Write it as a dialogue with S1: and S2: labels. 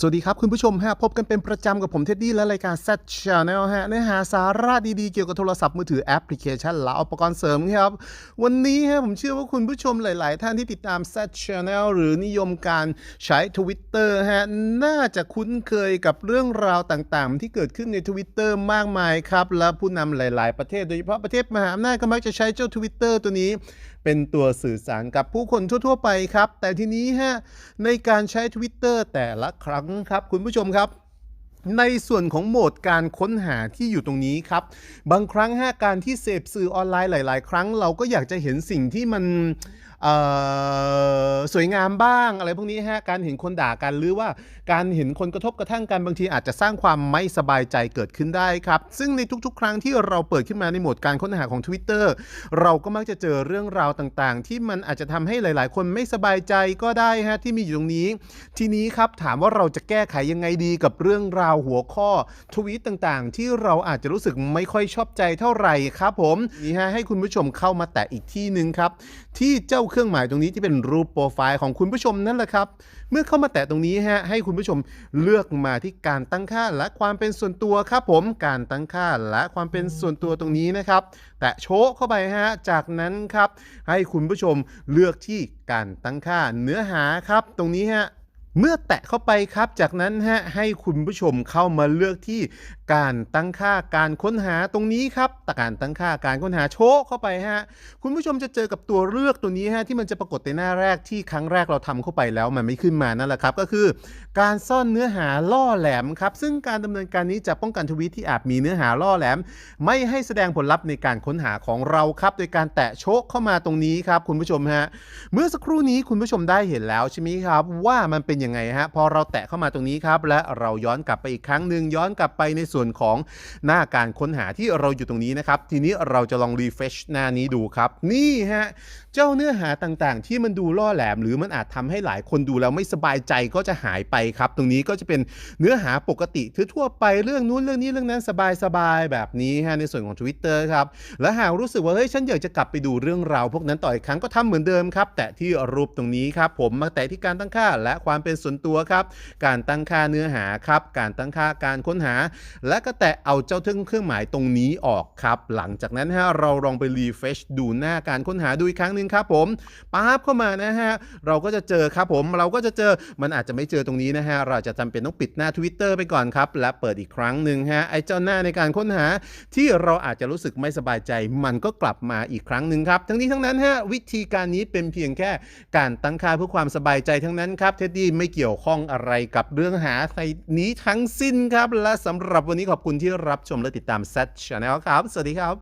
S1: สวัสดีครับคุณผู้ชมฮะพบกันเป็นประจำกับผมเท็ดดี้และรายการ Z Channel ฮะเนื้อหาสาระดีๆ เกี่ยวกับโทรศัพท์มือถือแอปพลิเคชันและอุปกรณ์เสริมครับ วันนี้ฮะผมเชื่อว่าคุณผู้ชมหลาย ๆ ท่านที่ติดตาม Z Channel หรือนิยมการใช้ Twitter ฮะน่าจะคุ้นเคยกับเรื่องราวต่าง ๆ ที่เกิดขึ้นใน Twitter มากมายครับและผู้นำหลาย ๆ ประเทศโดยเฉพาะประเทศมหาอำนาจก็มักจะใช้เจ้า Twitter ตัวนี้เป็นตัวสื่อสารกับผู้คนทั่ว ๆ ไปครับ แต่ทีนี้ฮะในการใช้ Twitter แต่ละครั้งครับคุณผู้ชมครับ ในส่วนของโหมดการค้นหาที่อยู่ตรงนี้ครับ บางครั้งฮะการที่เสพสื่อออนไลน์หลาย ๆ ครั้ง เราก็อยากจะเห็นสิ่งที่มันสวยงามบ้างอะไรพวกนี้ฮะการเห็นคนด่ากันหรือว่าการเห็นคนกระทบกระทั่งกันบางทีอาจจะสร้างความไม่สบายใจเกิดขึ้นได้ครับ ซึ่งในทุกๆ ครั้งที่เราเปิดขึ้นมาในโหมดการค้นหาของ Twitter เราก็มักจะเจอเรื่องราวต่างๆ ที่มันอาจจะทำให้หลาย ๆ คนไม่สบายใจก็ได้ฮะที่มีอยู่ตรงนี้ ทีนี้ครับถามว่าเราจะแก้ไขยังไงดีกับเรื่องราวหัวข้อทวีตต่างๆ ที่เราอาจจะรู้สึกไม่ค่อยชอบใจเท่าไหร่ครับผมนี่ฮะให้คุณผู้ชมเข้ามาแตะอีกที่หนึ่งครับ ที่เจ้าเครื่องหมายตรงนี้ที่เป็นรูปโปรไฟล์ของคุณผู้ชมนั่นแหละครับ เมื่อเข้ามาแตะตรงนี้ฮะให้คุณผู้ชมเลือกมาที่การตั้งค่าและความเป็นส่วนตัวครับผมการตั้งค่าและความเป็นส่วนตัวตรงนี้นะครับ แตะโชว์เข้าไปฮะจากนั้นครับ ให้คุณผู้ชมเลือกที่การตั้งค่าเนื้อหาครับ ตรงนี้ฮะ เมื่อแตะเข้าไปครับ จากนั้นฮะให้คุณผู้ชมเข้ามาเลือกที่การตั้งค่าการค้นหาตรงนี้ครับแต่การตั้งค่าการค้นหาโชว์เข้าไปฮะคุณผู้ชมจะเจอกับตัวเลือกตัวนี้ฮะที่มันจะปรากฏในหน้าแรกที่ครั้งแรกเราทำเข้าไปแล้วมันไม่ขึ้นมานั่นแหละครับก็คือ การซ่อนเนื้อหาล่อแหลมครับซึ่งการดำเนินการนี้จะป้องกันทวีตที่อาจมีเนื้อหาล่อแหลม ไม่ให้แสดงผลลัพธ์ในการค้นหาของเราครับ โดยการแตะโชว์เข้ามาตรงนี้ครับคุณผู้ชมฮะเมื่อสักครู่นี้คุณผู้ชมได้เห็นแล้วใช่ไหมครับว่ามันเป็นยังไงฮะพอเราแตะเข้ามาตรงนี้ครับ และเราย้อนกลับไปอีกครั้งหนึ่งย้อนกลับไปในส่วนของหน้าการค้นหาที่เราอยู่ตรงนี้นะครับ ทีนี้เราจะลองรีเฟชหน้านี้ดูครับ นี่ฮะเจ้าเนื้อหาต่างๆ ที่มันดูล่อแหลม หรือมันอาจทำให้หลายคนดูแล้วไม่สบายใจก็จะหายไปครับ ตรงนี้ก็จะเป็นเนื้อหาปกติทั่วไปเรื่องนู้นเรื่องนี้เรื่องนั้นสบายๆแบบนี้ฮะในส่วนของ Twitter ครับและหากรู้สึกว่าเฮ้ยฉันอยากจะกลับไปดูเรื่องราวพวกนั้นต่ออีกครั้งก็ทำเหมือนเดิมครับ แตะที่รูปตรงนี้ครับผมมาแตะที่การตั้งค่าและความเป็นส่วนตัวครับ การตั้งค่าเนื้อหาครับ การตั้งค่าการค้นหา และก็แตะเอาเจ้าเครื่องหมายตรงนี้ออกครับ หลังจากนั้นฮะเราลองไปรีเฟชดูหน้าการค้นหาดูอีกครั้งหนึ่งครับผมปั๊บเข้ามานะฮะเราก็จะเจอครับผมเราก็จะเจอมันอาจจะไม่เจอตรงนี้นะฮะเราจะจำเป็นต้องปิดหน้า Twitter ไปก่อนครับ และเปิดอีกครั้งหนึ่งฮะไอ้เจ้าหน้าในการค้นหา ที่เราอาจจะรู้สึกไม่สบายใจ มันก็กลับมาอีกครั้งหนึ่งครับ ทั้งนี้ทั้งนั้นฮะวิธีการนี้เป็นเพียงแค่การตั้งค่าเพื่อความสบายใจทั้งนั้นครับเท็ดดี้ไม่เกี่ยวข้องอะไรกับเรื่องหาใครนี้ทั้งสิ้นครับ และสำหรับวันนี้ขอบคุณที่รับชมและติดตาม Z Channel ครับ สวัสดีครับ